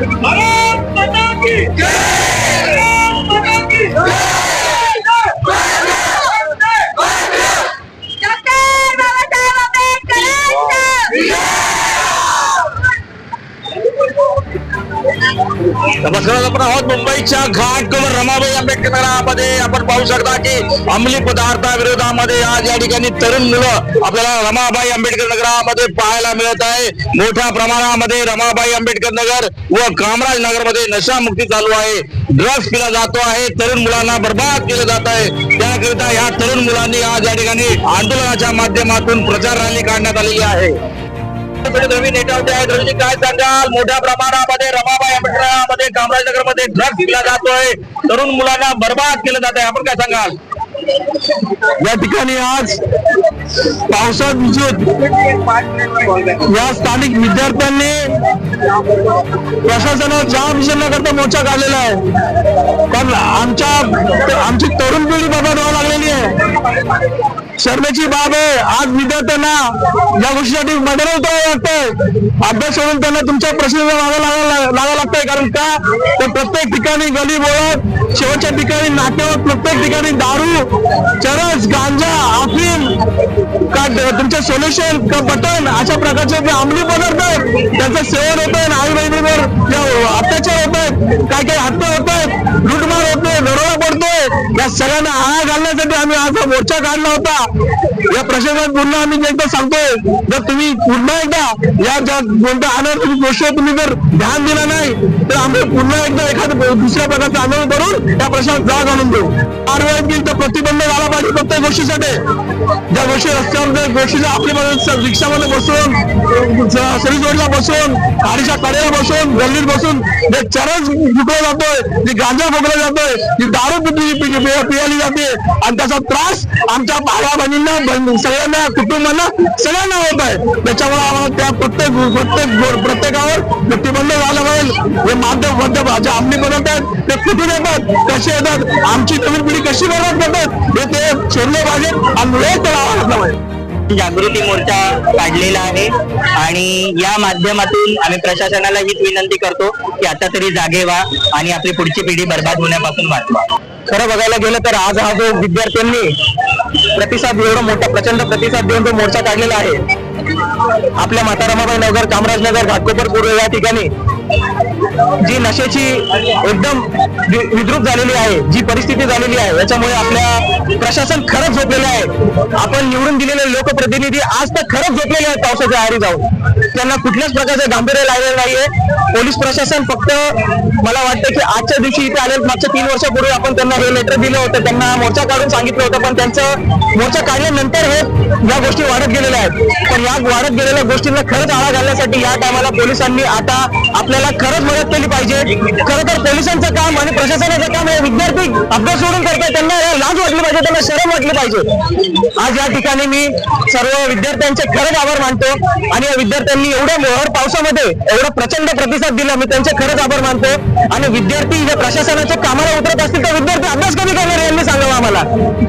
अरे माता की जय! मुंबईच्या घाटकोपर रमाबाई आंबेडकर नगरामध्ये आपण पाहू शकता की अंमली पदार्थाविरोधामध्ये आज या ठिकाणी तरुण मुलं आपल्याला रमाबाई आंबेडकर नगरामध्ये पाहायला मिळत आहे. मोठ्या प्रमाणामध्ये रमाबाई आंबेडकर नगर व कामराज नगरमध्ये नशामुक्ती चालू आहे. ड्रग्ज केला जातो आहे. तरुण मुलांना बर्बाद केलं जात आहे. त्याकरिता या तरुण मुलांनी आज या ठिकाणी आंदोलनाच्या माध्यमातून प्रचार रॅली काढण्यात आलेली आहे. रवी नेटावते आहेत रवीजी काय सांगाल? मोठ्या प्रमाणामध्ये रमाबाई आंबेडकरामध्ये कामराजनगरमध्ये ड्रग्ज पिला जातोय. तरुण मुलांना बर्बाद केलं जात आहे. आपण काय सांगाल? या ठिकाणी आज पावसात भिजत या स्थानिक विद्यार्थ्यांनी प्रशासनावर जाम विषय न करता मोर्चा काढलेला आहे. पण आमच्या आमची तरुण पिढी बाबा व्हावं लागलेली आहे. शर्मेची बाब आहे. आज विद्यार्थ्यांना या गोष्टीसाठी मदत उतरावं लागतंय अभ्यास सोडून त्यांना तुमच्या प्रश्नाला मागं लागायला लागावं लागतंय. कारण का? तर प्रत्येक ठिकाणी गली बोळत शेवटच्या ठिकाणी नाट्यावर प्रत्येक ठिकाणी दारू चरस गांजा अफीम का तुमचे सोल्युशन का बटन अशा प्रकारचे जे अंमली पदार्थ आहेत त्यांचं सेवन होत आहे आई बहिणी आळा आम्ही आज हा मोर्चा काढला होता. या प्रशासनात पुन्हा आम्ही एकदा सांगतोय जर तुम्ही पुन्हा एकदा या ज्या कोणत्या अनार्थ गोष्टी तुम्ही जर ध्यान दिलं नाही तर आम्ही पुन्हा एकदा एखादं दुसऱ्या प्रकारचं आंदोलन करून त्या प्रश्नात जाग आणून देऊ. कारवाई तर प्रतिबंध झाला पाहिजे प्रत्येक गोष्टीसाठी. ज्या गोष्टी रस्त्यावर ज्या आपल्या रिक्षामध्ये बसून सर्व्हिस रोडला बसून गाडीच्या कडेला बसून गल्लीत बसून जे चरस फुकला जातोय जी गांजा फुकला जातोय जी दारू पियाली जाते. आणि त्याचा त्रास आमच्या भावा बहिणींना सगळ्यांना कुटुंबांना सगळ्यांना होत आहे. त्याच्यामुळे आम्हाला त्या प्रत्येक प्रत्येक प्रत्येकावर प्रतिबंध झाला पाहिजे माध्यम मध्य जे अंमली पदार्थ आहेत ते कुठून येतात कसे येतात आमची नवीन पिढी कशी बरबाद करतात हे ते शोधले पाहिजेत आणि वेळ त्याला पाहिजे. जागृती मोर्चा काढलेला आहे आणि या माध्यमातून आम्ही प्रशासनाला हीच विनंती करतो की आता तरी जागे व्हा आणि आपली पुढची पिढी बर्बाद होण्यापासून वाचवा. खरं बघायला गेलं तर आज हा जो विद्यार्थ्यांनी प्रतिसाद एवढा मोठा प्रचंड प्रतिसाद देऊन तो मोर्चा काढलेला आहे आपल्या माता रमाबाई नगर कामराजनगर घाटकोपर पूर्व या ठिकाणी जी नशेची एकदम विद्रुप विद्रूप झालेली आहे जी परिस्थिती झालेली आहे याच्यामुळे आपल्या प्रशासन खरंच झोपलेलं आहे. आपण निवडून दिलेले लोकप्रतिनिधी आज तर खरंच झोपलेले आहेत पावसाच्या आहारी जाऊन. त्यांना कुठल्याच प्रकारचं गांभीर्य लागलेलं नाहीये. पोलीस प्रशासन फक्त मला वाटतं की आजच्या दिवशी इथे आले मागच्या तीन वर्षापूर्वी आपण त्यांना हे लेटर दिलं होतं. त्यांना मोर्चा काढून सांगितलं होतं पण त्यांचं मोर्चा काढल्यानंतर हे या गोष्टी वाढत गेलेल्या आहेत. पण या वाढत गेलेल्या गोष्टींना खरंच आळा घालण्यासाठी या टायमाला पोलिसांनी आता आपल्याला खरंच मदत केली पाहिजे. खरं तर पोलिसांचं काम आणि प्रशासनाचं काम हे विद्यार्थी अभ्यास सोडून करतात त्यांना या लाज वाटली पाहिजे त्यांना शरम वाटलं पाहिजे. आज या ठिकाणी मी सर्व विद्यार्थ्यांचे खरंच आभार मानतो आणि या विद्यार्थ्यांनी एवढ्या मोहर पावसामध्ये एवढा प्रचंड प्रतिसाद दिला मी त्यांचे खरंच आभार मानतो. आणि विद्यार्थी ज्या प्रशासनाच्या कामाला उतरत असतील तर विद्यार्थी अभ्यास कमी करणार यांनी सांगावं आम्हाला.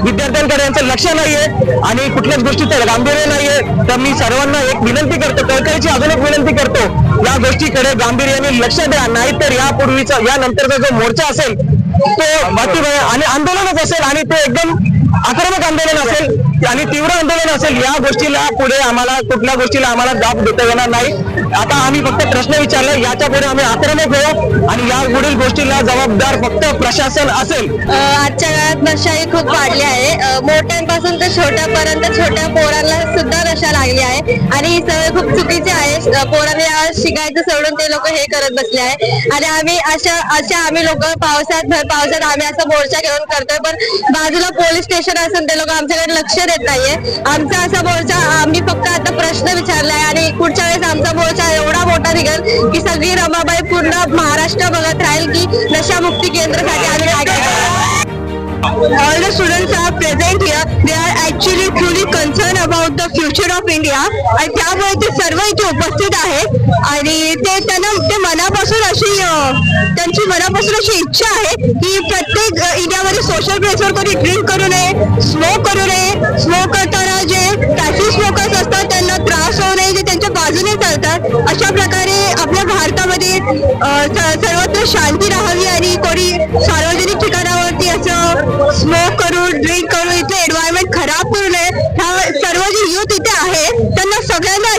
विद्यार्थ्यांकडे यांचं लक्ष नाहीये आणि कुठल्याच गोष्टीचं गांभीर्य नाहीये. तर मी सर्वांना एक विनंती करतो कळकळीची अजून एक विनंती करतो. या गोष्टीकडे गांभीर्याने लक्ष द्या नाहीतर यापूर्वीचा या नंतरचा जो मोर्चा असेल तो बाकी आणि आंदोलनच असेल आणि ते एकदम आक्रमक आंदोलन असेल आणि तीव्र आंदोलन असेल या गोष्टीला पुढे आम्हाला कुठल्या गोष्टीला आम्हाला जाब देता येणार नाही. आता आम्ही फक्त प्रश्न विचारले याच्यापुढे आम्ही आक्रमक होऊ आणि या पुढील गोष्टीला जबाबदार फक्त प्रशासन असेल. आजच्या काळात नशाही खूप वाढली आहे. मोठ्यांपासून तर छोट्यापर्यंत छोट्या पोरांना सुद्धा नशा लागली आहे. आणि ही सवय खूप चुकीची आहे. पोरांनी आज शिकायचं सोडून ते लोक हे करत बसले आहे. आणि आम्ही अशा अशा आम्ही लोक पावसात भर पावसात आम्ही असा मोर्चा घेऊन करतोय. पण बाजूला पोलीस स्टेशन असून ते लोक आमच्याकडे लक्ष देत नाहीये. आमचा असा मोर्चा आम्ही फक्त आता प्रश्न विचारलाय आणि पुढच्या वेळेस आमचा मोर्चा एवढा मोठा निघेल की सगळी रमाबाई पूर्ण महाराष्ट्र बघत राहील की नशामुक्ती केंद्रासाठी आम्ही काय all the students are present here. They are actually truly concerned about the future of India. आणि त्यामुळे ते सर्व इथे उपस्थित आहेत. आणि ते त्यांना ते मनापासून अशी त्यांची मनापासून अशी इच्छा आहे की प्रत्येक इंडियामध्ये सोशल प्लेसवर कोणी ड्रिंक करू नये स्मोक करू नये. स्मोक करताना जे पॅसिव्ह स्मोकर्स असतात त्यांना त्रास होऊ नये जे त्यांच्या बाजूने चालतात. अशा प्रकारे आपल्या भारतामध्ये सर्वत्र शांती राहत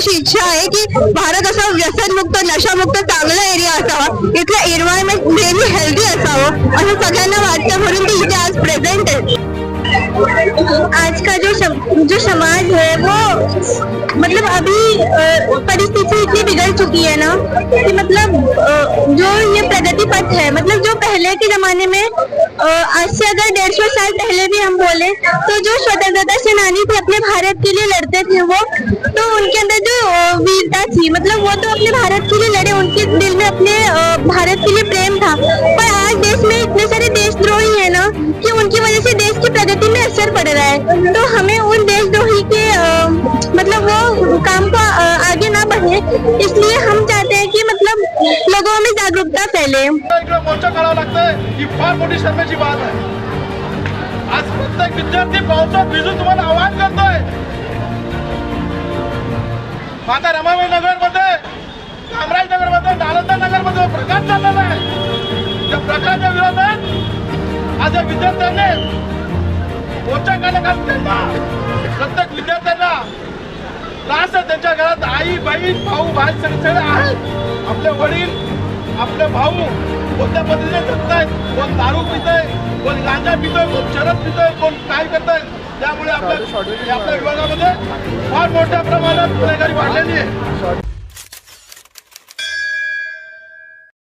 अशी इच्छा आहे की भारत असा व्यसनमुक्त नशामुक्त चांगला एरिया असावा. इथलं एन्व्हायरमेंट नेहमी हेल्दी असावं असं सगळ्यांना वाटतं. म्हणून ते इथे आज प्रेझेंट आहे. आज का जो सम, जो समाज है वो मतलब अभी परिस्थिति चुकी है ना, कि मतलब जो ये प्रगति पथ है मतलब जो पहले के जमाने में आज से अगर डेढ़ सौ साल पहले भी हम बोले तो जो स्वतंत्रता सेनानी थे, अपने भारत के लिए लड़ते थे वो तो उनके अंदर जो वीरता थी मतलब वो तो अपने भारत के लिए लड़े, उनके दिल में अपने भारत के लिए प्रेम था। पर आज देश में इतने सारे देशद्रोही है ना, कि उनकी वजह से देश की प्रगति में असर पड़ रहा है। तो हमें उन देशद्रोही इसलिए हम चाहते हैं कि मतलब लोगों में जागरूकता फैले। इकडे मोर्चा काढावा लागतंय ही? फार मोठी शर्मेची बात आहे आज प्रत्येक विद्यार्थी पावसात भिजून तुम्हाला आवाहन करतोय आता रमाबाई नगरमध्ये कामराज नगरमध्ये नालंदा नगरमध्ये प्रकार चाललेला आहे त्या प्रकाराच्या विरोधात आज या विद्यार्थ्यांनी मोर्चा काढला प्रत्येक विद्यार्थ्यांना त्रास आहे त्यांच्या घरात आई बहीण भाऊ भाई सगळे आहेत. आपले वडील आपले भाऊ कोणत्या पद्धतीने जगतायत? कोण दारू पितय? कोण गांजा पितोय? कोण चरस पितोय? कोण काय करताय? त्यामुळे आपल्या आपल्या विभागामध्ये फार मोठ्या प्रमाणात गुन्हेगारी वाढलेली आहे.